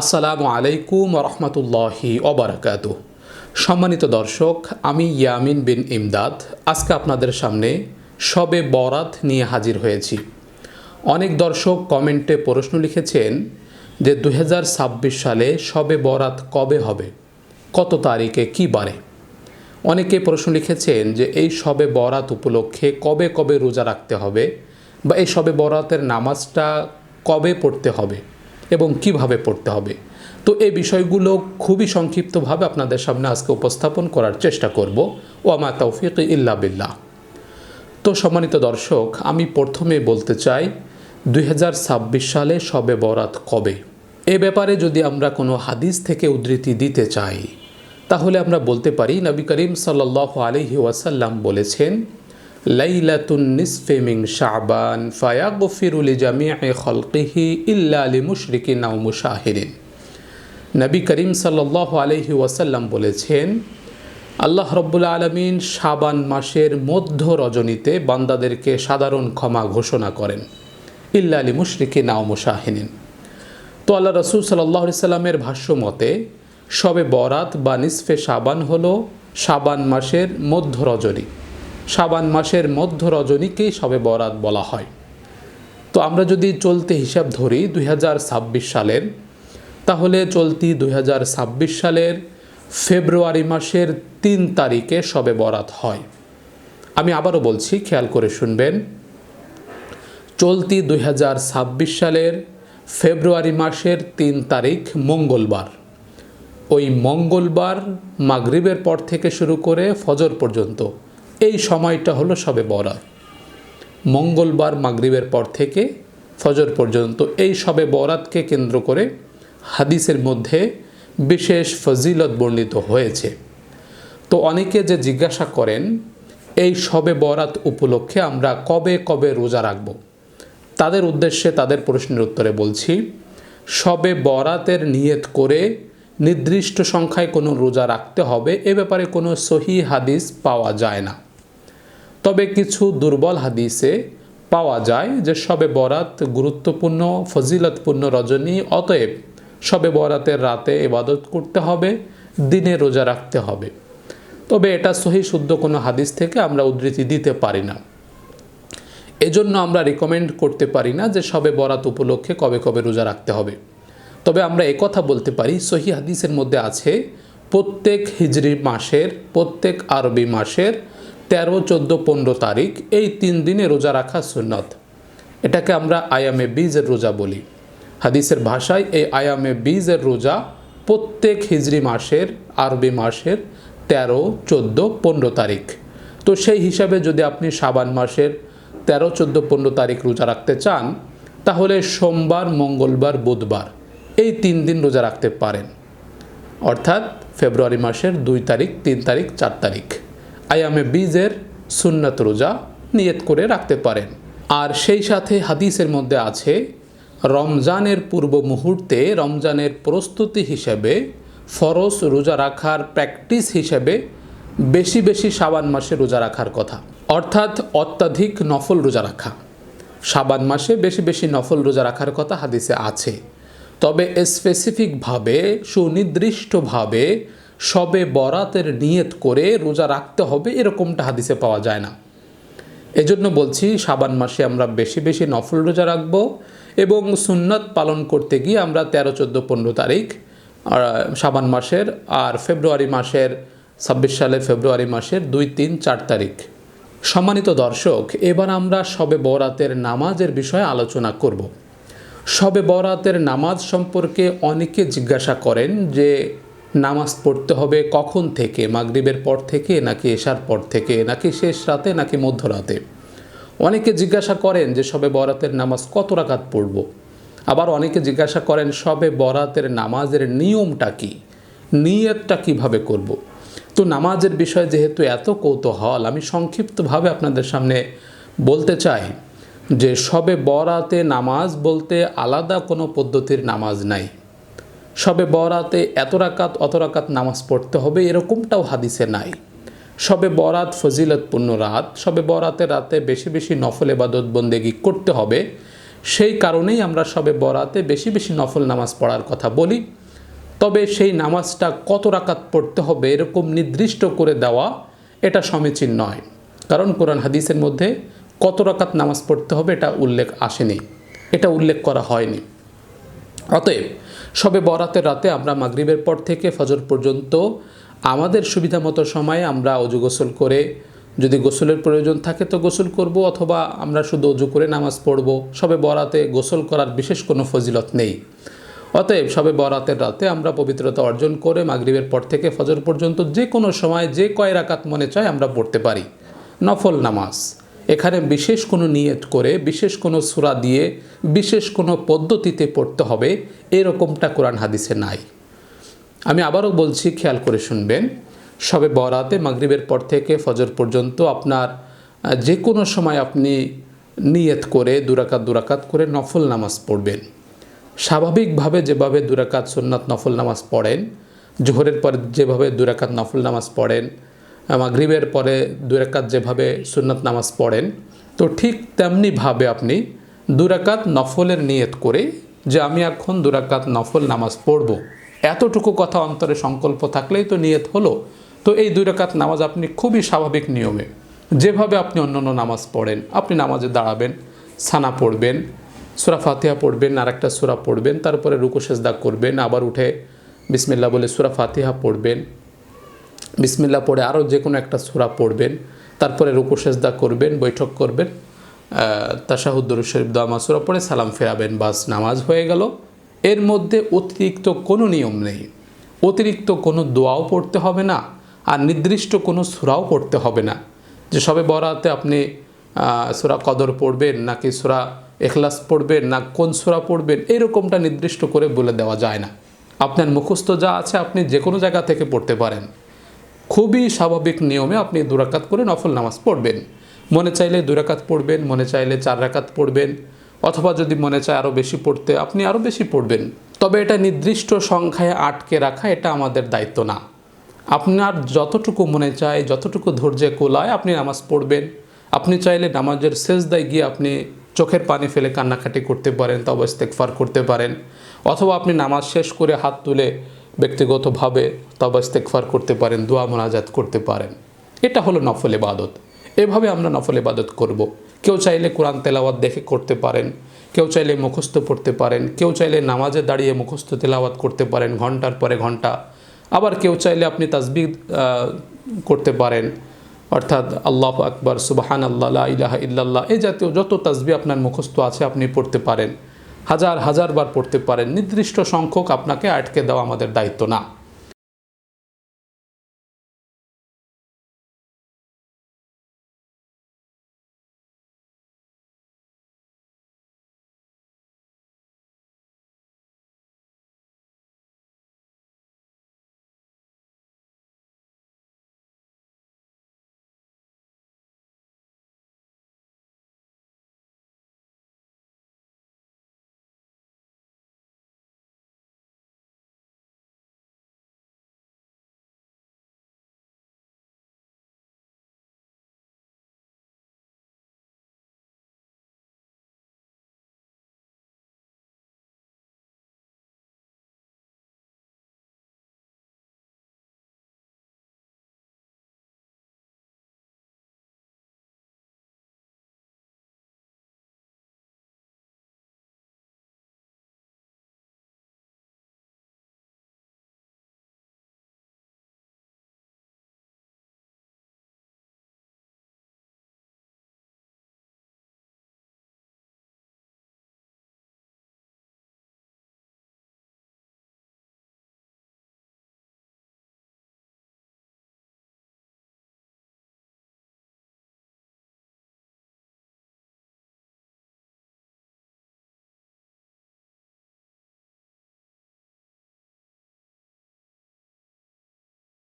আসসালামু আলাইকুম রহমতুল্লাহি অবরাকাত সম্মানিত দর্শক, আমি ইয়ামিন বিন ইমদাদ। আজকে আপনাদের সামনে সবে বরাত নিয়ে হাজির হয়েছি। অনেক দর্শক কমেন্টে প্রশ্ন লিখেছেন যে দুহাজার ছাব্বিশ সালে সবে বরাত কবে হবে? কত তারিখে কী বারে? অনেকে প্রশ্ন লিখেছেন যে, এই সবে বরাত উপলক্ষে কবে কবে রোজা রাখতে হবে? বা এই সবে বরাতের নামাজটা কবে পড়তে হবে? এবং কীভাবে পড়তে হবে। তো এই বিষয়গুলো খুবই সংক্ষিপ্তভাবে আপনাদের সামনে আজকে উপস্থাপন করার চেষ্টা করব। ও আমার তৌফিক ইল্লা বিল্লাহ। তো সম্মানিত দর্শক, আমি প্রথমে বলতে চাই, দুই হাজার ছাব্বিশ সালে সবে বরাত কবে? এ ব্যাপারে যদি আমরা কোনো হাদিস থেকে উদ্ধৃতি দিতে চাই, তাহলে আমরা বলতে পারি, নবী করিম সাল্লাহ আলহি ওয়াসাল্লাম বলেছেন লাইলাতুন নিসফে মিং শাবান ফায়াগফিরুল জামিআ খলকিহি ইল্লা আলি মুশরিকিন আও মুশাহিরিন নবী করিম সাল্লাহ আলহি ওয়াসাল্লাম বলেছেন, আল্লাহ রব্বুল আলমিন শাবান মাসের মধ্য রজনীতে বান্দাদেরকে সাধারণ ক্ষমা ঘোষণা করেন। ইল্লা আলী মুশরিকিন আও মুশাহিনিন তো আল্লাহ রসুল সাল্লাহ সাল্লামের ভাষ্য মতে, সবে বরাত বা নিসফে সাবান হলো সাবান মাসের মধ্য রজনী। সাবান মাসের মধ্য রজনীকেই সবে বরাত বলা হয়। তো আমরা যদি চলতে হিসাব ধরি দুই হাজার ছাব্বিশ সালের, তাহলে চলতি দুই হাজার ছাব্বিশ সালের ফেব্রুয়ারি মাসের তিন তারিখে সবে বরাত হয়। আমি আবারও বলছি, খেয়াল করে শুনবেন, চলতি দুই হাজার ছাব্বিশ সালের ফেব্রুয়ারি মাসের তিন তারিখ মঙ্গলবার। ওই মঙ্গলবার মাগরিবের পর থেকে শুরু করে ফজর পর্যন্ত এই সময়টা হলো সবে বরাত। মঙ্গলবার মাগরিবের পর থেকে ফজর পর্যন্ত এই সবে বরাতকে কেন্দ্র করে হাদিসের মধ্যে বিশেষ ফজিলত বর্ণিত হয়েছে। তো অনেকে যে জিজ্ঞাসা করেন, এই সবে বরাত উপলক্ষে আমরা কবে কবে রোজা রাখব? তাদের উদ্দেশ্যে তাদের প্রশ্নের উত্তরে বলছি, সবে বরাতের নিয়ত করে নির্দিষ্ট সংখ্যায় কোনো রোজা রাখতে হবে, এ ব্যাপারে কোনো সহি হাদিস পাওয়া যায় না। তবে কিছু দুর্বল হাদিসে পাওয়া যায় যে সবে বরাত গুরুত্বপূর্ণ, ফজিলতপূর্ণ রজনী, অতএব সবে বরাতের রাতে ইবাদত করতে হবে, দিনে রোজা রাখতে হবে। তবে এটা সহি শুদ্ধ কোনো হাদিস থেকে আমরা উদ্ধৃতি দিতে পারি না। এজন্য আমরা রিকমেন্ড করতে পারি না যে সবে বরাত উপলক্ষে কবে কবে রোজা রাখতে হবে। তবে আমরা কথা বলতে পারি, সহি হাদিসের মধ্যে আছে, প্রত্যেক হিজরি মাসের, প্রত্যেক আরবি মাসের তেরো, চোদ্দ, পনেরো তারিখ, এই তিন দিনে রোজা রাখা সুন্নত। এটাকে আমরা আয়ামে বীজের রোজা বলি। হাদিসের ভাষায় এই আয়ামে বীজের রোজা প্রত্যেক হিজরি মাসের, আরবি মাসের তেরো, চোদ্দ, পনেরো তারিখ। তো সেই হিসাবে যদি আপনি সাবান মাসের তেরো, চোদ্দ, পনেরো তারিখ রোজা রাখতে চান, তাহলে সোমবার, মঙ্গলবার, বুধবার এই তিন দিন রোজা রাখতে পারেন। অর্থাৎ ফেব্রুয়ারি মাসের দুই তারিখ, তিন তারিখ, চার তারিখ। আয়ামে বীজের সুন্নত রোজা নিয়ত করে রাখতে পারেন। আর সেই সাথে হাদিসের মধ্যে আছে, রমজানের পূর্ব মুহূর্তে রমজানের প্রস্তুতি হিসেবে ফরজ রোজা রাখার প্র্যাকটিস হিসেবে বেশি বেশি সাবান মাসে রোজা রাখার কথা। অর্থাৎ অত্যাধিক নফল রোজা রাখা। সাবান মাসে বেশি বেশি নফল রোজা রাখার কথা হাদিসে আছে। তবে স্পেসিফিকভাবে সুনির্দিষ্টভাবে সবে বরাতের নিয়ত করে রোজা রাখতে হবে এরকমটা হাদিসে পাওয়া যায় না। এজন্য বলছি সাবান মাসে আমরা বেশি বেশি নফল রোজা রাখব এবং সুন্নত পালন করতে গিয়ে আমরা তেরো, চোদ্দ, পনেরো তারিখ সাবান মাসের আর ফেব্রুয়ারি মাসের, ছাব্বিশ সালের ফেব্রুয়ারি মাসের দুই, তিন, চার তারিখ। সম্মানিত দর্শক, এবার আমরা সবে বরাতের নামাজের বিষয়ে আলোচনা করব। সবে বরাতের নামাজ সম্পর্কে অনেকে জিজ্ঞাসা করেন যে নামাজ পড়তে হবে কখন থেকে? মাগরিবের পর থেকে নাকি এশার পর থেকে? নাকি শেষ রাতে, নাকি মধ্যরাতে? অনেকে জিজ্ঞাসা করেন যে সবে বরাতের নামাজ কত রাকাত পড়ব? আবার অনেকে জিজ্ঞাসা করেন সবে বরাতের নামাজের নিয়মটা কি? নিয়তটা কীভাবে করব। তো নামাজের বিষয়ে যেহেতু এত কৌতূহল, আমি সংক্ষিপ্তভাবে আপনাদের সামনে বলতে চাই যে সবে বরাতে নামাজ বলতে আলাদা কোনো পদ্ধতির নামাজ নাই। সবে বরাতে এত রাকাত, অত রাকাত নামাজ পড়তে হবে এরকমটাও হাদিসে নাই। সবে বরাত ফজিলতপূর্ণ রাত, সবে বরাতের রাতে বেশি বেশি নফল এবাদত বন্দেগি করতে হবে। সেই কারণেই আমরা সবে বরাতে বেশি বেশি নফল নামাজ পড়ার কথা বলি। তবে সেই নামাজটা কত রাকাত পড়তে হবে এরকম নির্দিষ্ট করে দেওয়া এটা সমীচীন নয়। কারণ কোরআন হাদিসের মধ্যে কত রাকাত নামাজ পড়তে হবে এটা উল্লেখ আসেনি। এটা উল্লেখ করা হয়নি। অতএব, সবে বরাতের রাতে আমরা মাগরিবের পর থেকে ফজর পর্যন্ত আমাদের সুবিধা মতো সময়ে আমরা অজু গোসল করে, যদি গোসলের প্রয়োজন থাকে তো গোসল করব অথবা আমরা শুধু অজু করে নামাজ পড়ব, সবে বরাতে গোসল করার বিশেষ কোনো ফজিলত নেই। অতএব, সবে বরাতের রাতে আমরা পবিত্রতা অর্জন করে মাগরিবের পর থেকে ফজর পর্যন্ত যে কোনো সময় যে কয় রাকাত মনে চায় আমরা পড়তে পারি। নফল নামাজ। এখানে বিশেষ কোনো নিয়ত করে, বিশেষ কোনো সুরা দিয়ে, বিশেষ কোনো পদ্ধতিতে পড়তে হবে, এরকমটা কোরআন হাদিসে নাই। আমি আবারও বলছি, খেয়াল করে শুনবেন, সবে বরাতে মাগরিবের পর থেকে ফজর পর্যন্ত আপনার যে কোনো সময় আপনি নিয়ত করে দুরাকাত দুরাকাত করে নফল নামাজ পড়বেন। স্বাভাবিকভাবে যেভাবে দুরাকাত সুন্নাত নফল নামাজ পড়েন, জোহরের পর যেভাবে দুরাকাত নফল নামাজ পড়েন মাগরিবের পরে দুরাকাত যেভাবে সুন্নাত নামাজ পড়েন, তো ঠিক তেমনিভাবে আপনি দুরাকাত নফলের নিয়ত করে যে আমি এখন দুরাকাত নফল নামাজ পড়ব। এতটুকু কথা অন্তরে সংকল্প থাকলেই তো নিয়ত হলো। তো এই দুই রাকাত নামাজ আপনি খুবই স্বাভাবিক নিয়মে যেভাবে আপনি অন্যান্য নামাজ পড়েন, আপনি নামাজে দাঁড়াবেন, সানা পড়বেন, সুরা ফাতিহা পড়বেন আর একটা সুরা পড়বেন, তারপরে রুকু করবেন, আবার উঠে বিসমিল্লা বলে সুরা ফাতিহা পড়বেন বিসমিল্লা পড়ে আরও যে কোনো একটা সুরা পড়বেন। তারপরে রুকু, সেজদা করবেন, বৈঠক করবেন তাশাহুদ্দুর শরীফ, দোয়া সুরা পড়ে সালাম ফেরাবেন, বাস, নামাজ হয়ে গেল। এর মধ্যে অতিরিক্ত কোনো নিয়ম নেই। অতিরিক্ত কোনো দোয়াও পড়তে হবে না, আর নির্দিষ্ট কোনো সুরাও পড়তে হবে না। যে সবে বরাতে আপনি সুরা কদর পড়বেন, নাকি সুরা এখলাস পড়বেন, না কোন সুরা পড়বেন, এরকমটা নির্দিষ্ট করে বলে দেওয়া যায় না। আপনার মুখস্থ যা আছে আপনি যে কোনো জায়গা থেকে পড়তে পারেন। খুবই স্বাভাবিক নিয়মে আপনি দুরাকাত করে নফল নামাজ পড়বেন। মনে চাইলে দুরাকাত পড়বেন, মনে চাইলে চার রাকাত পড়বেন, অথবা যদি মনে চায় আরও বেশি পড়তে, আপনি আরও বেশি পড়বেন। তবে এটা নির্দিষ্ট সংখ্যায় আটকে রাখা এটা আমাদের দায়িত্ব না। আপনার যতটুকু মনে চায়, যতটুকু ধৈর্যে কোলায় আপনি নামাজ পড়বেন, আপনি চাইলে নামাজের শেষদায় গিয়ে আপনি চোখের পানি ফেলে কান্নাকাটি করতে পারেন, তবে ইস্তেকফার করতে পারেন, অথবা আপনি নামাজ শেষ করে হাত তুলে ব্যক্তিগতভাবে তবে ইস্তেকফার করতে পারেন, দোয়া মোনাজাত করতে পারেন। এটা হলো নফল ইবাদত। এভাবে আমরা নফল ইবাদত করব। কেউ চাইলে কোরআন তেলাওয়াত দেখে করতে পারেন, কেউ চাইলে মুখস্থ পড়তে পারেন, কেউ চাইলে নামাজে দাঁড়িয়ে মুখস্থ তেলাওয়াত করতে পারেন ঘণ্টার পরে ঘণ্টা। আবার কেউ চাইলে আপনি তাসবি করতে পারেন। অর্থাৎ আল্লাহ আকবর সুবাহান আল্লাহ ইলাহা ইল্লাল্লাহ এই জাতীয় যত তাসবি আপনার মুখস্থ আছে আপনি পড়তে পারেন। হাজার হাজার বার পড়তে পারেন। নির্দিষ্ট সংখ্যক আপনাকে আটকে দেওয়া আমাদের দায়িত্ব না।